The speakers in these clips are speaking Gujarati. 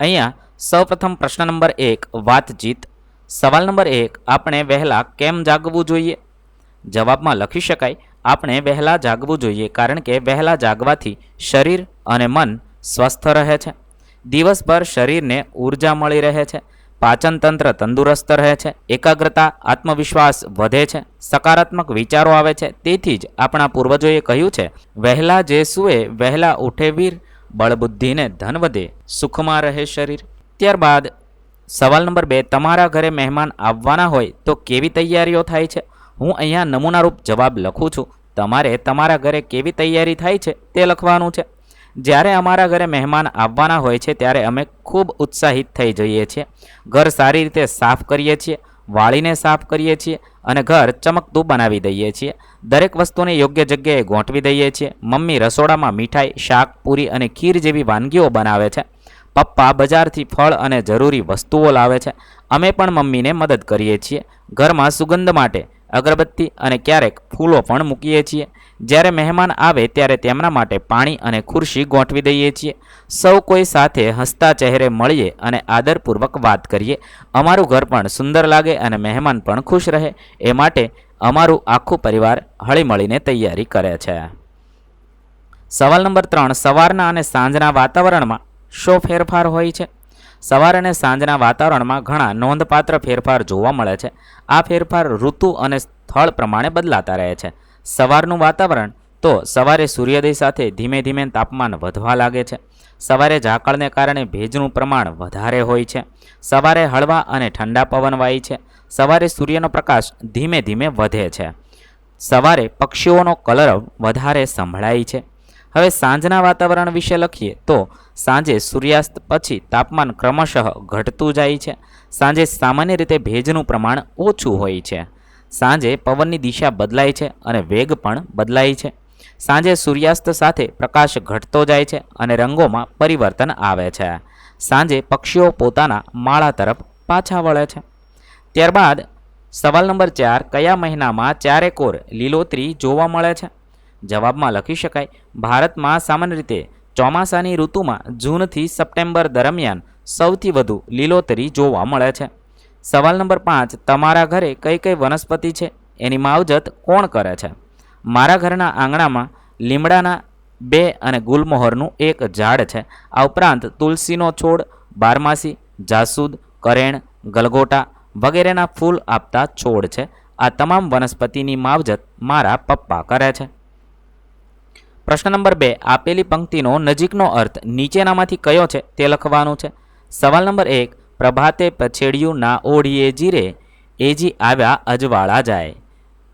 અહીંયા સૌપ્રથમ પ્રશ્ન નંબર એક, વાતચીત. સવાલ નંબર એક, આપણે વહેલા કેમ જાગવું જોઈએ? જવાબમાં લખી શકાય, આપણે વહેલા જાગવું જોઈએ કારણ કે વહેલા જાગવાથી શરીર અને મન સ્વસ્થ રહે છે. દિવસભર શરીરને ઊર્જા મળી રહે છે, પાચન તંત્ર તંદુરસ્ત રહે છે, એકાગ્રતા, આત્મવિશ્વાસ વધે છે, સકારાત્મક વિચારો આવે છે. તેથી જ આપણા પૂર્વજોએ કહ્યું છે, વહેલા જે સુએ, વહેલા ઉઠે વીર બળબુદ્ધિને ધન વધે, સુખમાં રહે શરીર. ત્યારબાદ સવાલ નંબર બે, તમારા ઘરે મહેમાન આવવાના હોય તો કેવી તૈયારીઓ થાય છે? હું અહીંયા નમૂનારૂપ જવાબ લખું છું. તમારે તમારા ઘરે કેવી તૈયારી થાય છે તે લખવાનું છે. જ્યારે અમારા ઘરે મહેમાન આવવાના હોય છે ત્યારે અમે ખૂબ ઉત્સાહિત થઈ જઈએ છીએ. ઘર સારી રીતે સાફ કરીએ છીએ, વાળીને સાફ કરીએ છીએ અને ઘર ચમકતું બનાવી દઈએ છીએ. દરેક વસ્તુને યોગ્ય જગ્યાએ ગોઠવી દઈએ છીએ. મમ્મી રસોડામાં મીઠાઈ, શાક, પૂરી અને ખીર જેવી વાનગીઓ બનાવે છે. પપ્પા બજારથી ફળ અને જરૂરી વસ્તુઓ લાવે છે. અમે પણ મમ્મીને મદદ કરીએ છીએ. ઘરમાં સુગંધ માટે અગરબત્તી અને ક્યારેક ફૂલો પણ મૂકીએ છીએ. જ્યારે મહેમાન આવે ત્યારે તેમના માટે પાણી અને ખુરશી ગોઠવી દઈએ છીએ. સૌ કોઈ સાથે હસતા ચહેરે મળીએ અને આદરપૂર્વક વાત કરીએ. અમારું ઘર પણ સુંદર લાગે અને મહેમાન પણ ખુશ રહે. એ માટે અમારું આખું પરિવાર હળીમળીને તૈયારી કરે છે. સવાલ નંબર ત્રણ, સવારના અને સાંજના વાતાવરણમાં શો ફેરફાર હોય છે? સવાર અને સાંજના વાતાવરણમાં ઘણા નોંધપાત્ર ફેરફાર જોવા મળે છે. આ ફેરફાર ઋતુ અને સ્થળ પ્રમાણે બદલાતા રહે છે. સવારનું વાતાવરણ તો સવારે સૂર્યોદય સાથે ધીમે ધીમે તાપમાન વધવા લાગે છે. સવારે ઝાકળને કારણે ભેજનું પ્રમાણ વધારે હોય છે. સવારે હળવા અને ઠંડા પવન વાય છે. સવારે સૂર્યનો પ્રકાશ ધીમે ધીમે વધે છે. સવારે પક્ષીઓનો કલરવ વધારે સંભળાય છે. હવે સાંજના વાતાવરણ વિશે લખીએ તો સાંજે સૂર્યાસ્ત પછી તાપમાન ક્રમશઃ ઘટતું જાય છે. સાંજે સામાન્ય રીતે ભેજનું પ્રમાણ ઓછું હોય છે. સાંજે પવનની દિશા બદલાય છે અને વેગ પણ બદલાય છે. સાંજે સૂર્યાસ્ત સાથે પ્રકાશ ઘટતો જાય છે અને રંગોમાં પરિવર્તન આવે છે. સાંજે પક્ષીઓ પોતાના માળા તરફ પાછા વળે છે. ત્યારબાદ સવાલ નંબર ચાર, કયા મહિનામાં ચારેકોર લીલોતરી જોવા મળે છે? જવાબમાં લખી શકાય, ભારતમાં સામાન્ય રીતે ચોમાસાની ઋતુમાં જૂનથી સપ્ટેમ્બર દરમિયાન સૌથી વધુ લીલોતરી જોવા મળે છે. સવાલ નંબર પાંચ, તમારા ઘરે કઈ કઈ વનસ્પતિ છે? એની માવજત કોણ કરે છે? મારા ઘરના આંગણામાં લીમડાના બે અને ગુલમોહરનું એક ઝાડ છે. આ ઉપરાંત તુલસીનો છોડ, બારમાસી, જાસૂદ, કરેણ, ગલગોટા વગેરેના ફૂલ આપતા છોડ છે. આ તમામ વનસ્પતિની માવજત મારા પપ્પા કરે છે. પ્રશ્ન નંબર બે, આપેલી પંક્તિનો નજીકનો અર્થ નીચેનામાંથી કયો છે તે લખવાનું છે. સવાલ નંબર એક પ્રભાતે પછેડિયું, ના ઓઢીએ જીરે એજી આવ્યા અજવાળા જાય.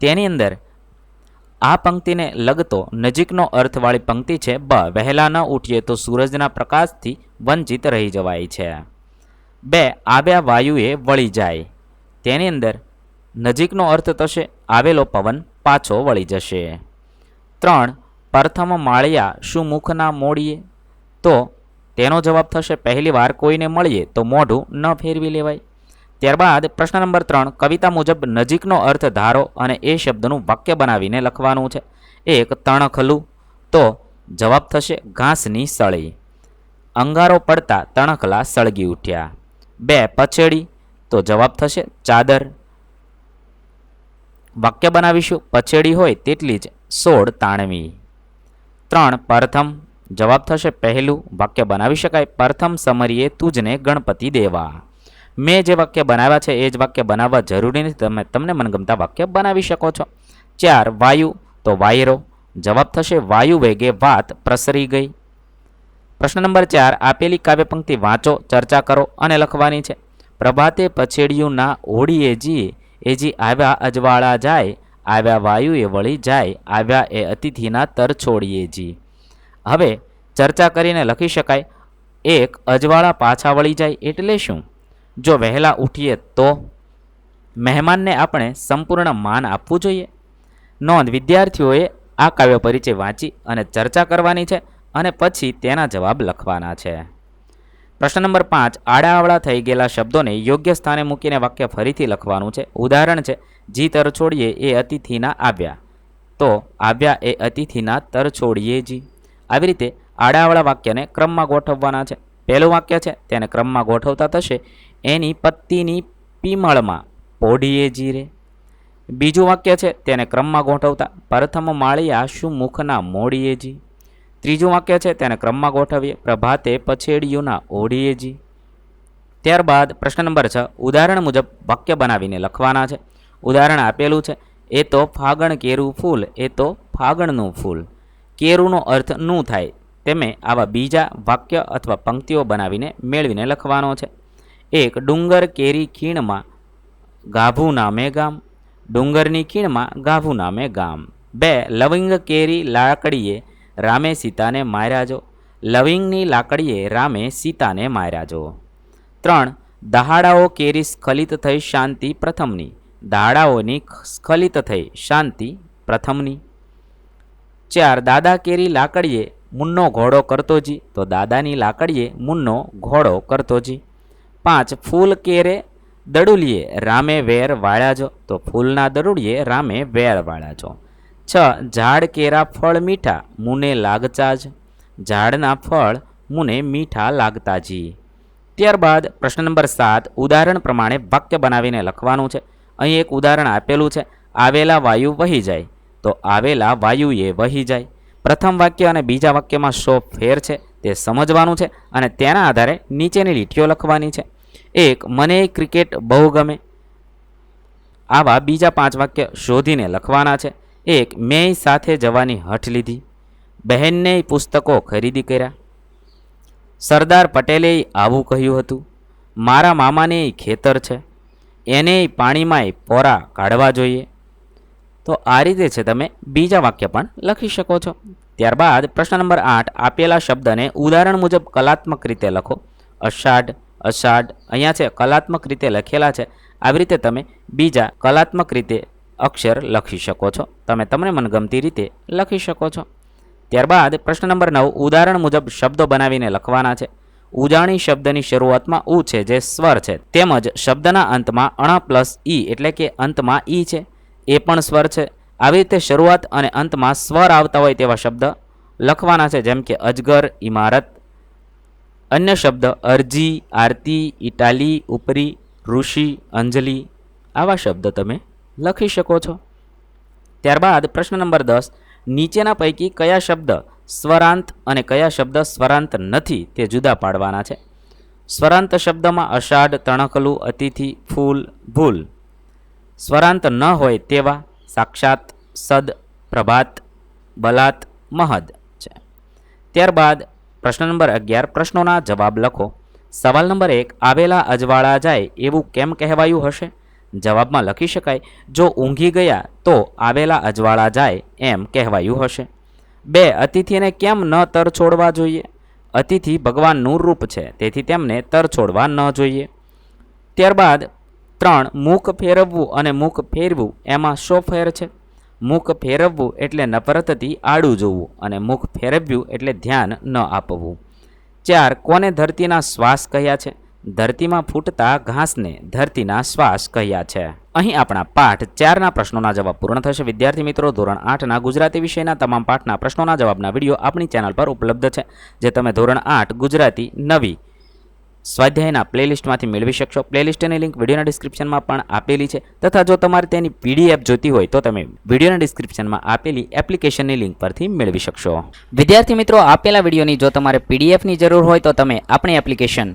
તેની અંદર, આ પંક્તિને લગતો નજીકનો અર્થવાળી પંક્તિ છે, બ, વહેલા ન ઉઠીએ તો સૂરજના પ્રકાશથી વંચિત રહી જવાય છે. બે, આવ્યા વાયુએ વળી જાય. તેની અંદર, નજીકનો અર્થ થશે, આવેલો પવન પાછો વળી જશે. ત્રણ, પ્રથમ માળિયા શું મુખના મોડીએ? તો તેનો જવાબ થશે, પહેલી વાર કોઈને મળીએ તો મોઢું ન ફેરવી લેવાય. ત્યારબાદ પ્રશ્ન નંબર ત્રણ, કવિતા મુજબ નજીકનો અર્થ ધારો અને એ શબ્દનું વાક્ય બનાવીને લખવાનું છે. એક તણખલું તો જવાબ થશે, ઘાસની સળી. અંગારો પડતા તણખલા સળગી ઉઠ્યા. બે, પછેડી. તો જવાબ થશે, ચાદર. વાક્ય બનાવીશું, પછેડી હોય તેટલી જ સોળ તાણવી. ત્રણ, પ્રથમ. જવાબ થશે પહેલું, વાક્ય બનાવી શકાય. પ્રથમ સમરીએ તુજને ગણપતિ દેવા. મેં જે વાક્ય બનાવ્યા છે, એ જ વાક્ય બનાવવા જરૂરી નથી. તમે, તમને મનગમતા વાક્ય બનાવી શકો છો. ચાર, વાયુ, તો વાયરો. જવાબ થશે, વાયુ વેગે વાત પ્રસરી ગઈ. પ્રશ્ન નંબર ચાર, આપેલી કાવ્ય પંક્તિ વાંચો, ચર્ચા કરો અને લખવાની છે. પ્રભાતે પછેડિયું ના ઓળીએ જી એ જી આવ્યા અજવાળા જાય, આવ્યા વાયુએ વળી જાય, આવ્યા એ અતિથિના તર છોડીએ જી. હવે ચર્ચા કરીને લખી શકાય, એક અજવાળા પાછા વળી જાય એટલે શું? જો વહેલા ઉઠીએ તો મહેમાનને આપણે સંપૂર્ણ માન આપવું જોઈએ. નોંધ, વિદ્યાર્થીઓએ આ કાવ્ય પરિચય વાંચી અને ચર્ચા કરવાની છે અને પછી તેના જવાબ લખવાના છે. પ્રશ્ન નંબર પાંચ આડાઆવળા થઈ ગયેલા શબ્દોને યોગ્ય સ્થાને મૂકીને વાક્ય ફરીથી લખવાનું છે. ઉદાહરણ છે, જી તર છોડીએ એ અતિથિના આવ્યા. તો, આવ્યા એ અતિથિના તર છોડીએ જી. આવી રીતે આડાવાળા વાક્યને ક્રમમાં ગોઠવવાના છે. પહેલું વાક્ય છે, તેને ક્રમમાં ગોઠવતા થશે. એની પત્તીની પીમળમાં પોઢીએ જીરે. બીજું વાક્ય છે, તેને ક્રમમાં ગોઠવતા. પ્રથમ માળીયા શું મુખના મોડીએ જી. ત્રીજું વાક્ય છે, તેને ક્રમમાં ગોઠવીએ. પ્રભાતે પછેડિયુંના ઓઢીએ જી. ત્યારબાદ પ્રશ્ન નંબર છ, ઉદાહરણ મુજબ વાક્ય બનાવીને લખવાના છે. ઉદાહરણ આપેલું છે, એ તો ફાગણ કેરું ફૂલ, એ તો ફાગણનું ફૂલ. કેરુંનો અર્થનું થાય, તેમે આવા બીજા વાક્ય અથવા પંક્તિઓ બનાવીને મેળવીને લખવાનો છે. એક, ડુંગર કેરી ખીણમાં ગાભું નામે ગામ. ડુંગરની ખીણમાં ગાભું નામે ગામ. બે, લવિંગ કેરી લાકડીએ રામે સીતાને માર્યા જો. લવિંગની લાકડીએ રામે સીતાને માર્યા જો. ત્રણ, દહાડાઓ કેરી સ્ખલિત થઈ શાંતિ પ્રથમની. દહાડાઓની સ્ખલિત થઈ શાંતિ પ્રથમની. ચાર દાદા કેરી લાકડીએ મુન્નો ઘોડો કરતો જી તો દાદાની લાકડીએ મુન્નો ઘોડો કરતો જી પાંચ, ફૂલ કેરે દડુલીએ રામે વેર વાળ્યાજો તો ફૂલના દડુડીએ રામે વેર વાળ્યાજો છ, ઝાડ કેરા ફળ મીઠા મુને લાગતા જ ઝાડના ફળ મુને મીઠા લાગતા જી ત્યારબાદ પ્રશ્ન નંબર સાત, ઉદાહરણ પ્રમાણે વાક્ય બનાવીને લખવાનું છે. અહીં એક ઉદાહરણ આપેલું છે. આવેલા વાયુ વહી જાય. તો આવેલા વાયુએ વહી જાય. પ્રથમ વાક્ય અને બીજા વાક્યમાં શો ફેર છે તે સમજવાનું છે અને તેના આધારે નીચેની લીટીઓ લખવાની છે. એક, મને ક્રિકેટ બહુ ગમે. આવા બીજા પાંચ વાક્ય શોધીને લખવાના છે. એક, મેં સાથે જવાની હઠ લીધી. બહેનને પુસ્તકો ખરીદી કર્યા. સરદાર પટેલે આવું કહ્યું હતું. મારા મામાને ખેતર છે. એને પાણીમાંય પોરા કાઢવા જોઈએ. તો આ રીતે છે તમે બીજા વાક્ય પણ લખી શકો છો. ત્યારબાદ પ્રશ્ન નંબર આઠ, આપેલા શબ્દને ઉદાહરણ મુજબ કલાત્મક રીતે લખો. અષાઢ અષાઢ, અહીંયા છે કલાત્મક રીતે લખેલા છે. આવી રીતે તમે બીજા કલાત્મક રીતે અક્ષર લખી શકો છો. તમે તમને મનગમતી રીતે લખી શકો છો. ત્યારબાદ પ્રશ્ન નંબર નવ, ઉદાહરણ મુજબ શબ્દો બનાવીને લખવાના છે. ઉજાણી શબ્દની શરૂઆતમાં ઉ છે, જે સ્વર છે. તેમજ શબ્દના અંતમાં અણ પ્લસ ઈ, એટલે કે અંતમાં ઈ છે. એ પણ સ્વર છે. આવી રીતે શરૂઆત અને અંતમાં સ્વર આવતા હોય તેવા શબ્દ લખવાના છે, જેમ કે અજગર ઇમારત અન્ય શબ્દ અરજી, આરતી, ઇટાલી, ઉપરી, ઋષિ, અંજલિ આવા શબ્દ તમે લખી શકો છો. ત્યારબાદ પ્રશ્ન નંબર દસ, નીચેના પૈકી કયા શબ્દ સ્વરાંત અને કયા શબ્દ સ્વરાંત નથી તે જુદા પાડવાના છે. સ્વરાંત શબ્દમાં અષાઢ તણકલું અતિથિ, ફૂલ, ભૂલ. સ્વરાંત ન હોય તેવા સાક્ષાત સદ, પ્રભાત, બલાત, મહદ છે. ત્યારબાદ પ્રશ્ન નંબર અગિયાર પ્રશ્નોના જવાબ લખો. સવાલ નંબર એક, આવેલા અજવાળા જાય એવું કેમ કહેવાયું હશે? જવાબમાં લખી શકાય, જો ઊંઘી ગયા તો આવેલા અજવાળા જાય એમ કહેવાયું હશે. બે, અતિથિને કેમ ન તર છોડવા જોઈએ? અતિથિ ભગવાનનું રૂપ છે, તેથી તેમને તર છોડવા ન જોઈએ. ત્યારબાદ ત્રણ મુખ ફેરવવું અને મુખ ફેરવું એમાં શો ફેર છે? મુખ ફેરવવું એટલે નફરતથી આડું જોવું અને મુખ ફેરવ્યું એટલે ધ્યાન ન આપવું. ચાર, કોને ધરતીના શ્વાસ કહ્યા છે? ધરતીમાં ફૂટતા ઘાસને ધરતીના શ્વાસ કહ્યા છે. અહીં આપણા પાઠ ચારના પ્રશ્નોના જવાબ પૂર્ણ થશે. વિદ્યાર્થી મિત્રો, ધોરણ આઠના ગુજરાતી વિષયના તમામ પાઠના પ્રશ્નોના જવાબના વીડિયો આપણી ચેનલ પર ઉપલબ્ધ છે, જે તમે ધોરણ આઠ ગુજરાતી નવી સ્વાધ્યાયના પ્લેલિસ્ટમાંથી મેળવી શકશો. પ્લેલિસ્ટની લિંક વિડીયોના ડિસ્ક્રિપ્શનમાં પણ આપેલી છે. તથા જો તમારે તેની પીડીએફ જોતી હોય તો તમે વિડીયોના ડિસ્ક્રિપ્શનમાં આપેલી એપ્લિકેશનની લિંક પરથી મેળવી શકશો. વિદ્યાર્થી મિત્રો, આપેલા વિડીયોની જો તમારે પીડીએફની જરૂર હોય તો તમે આપણી એપ્લિકેશન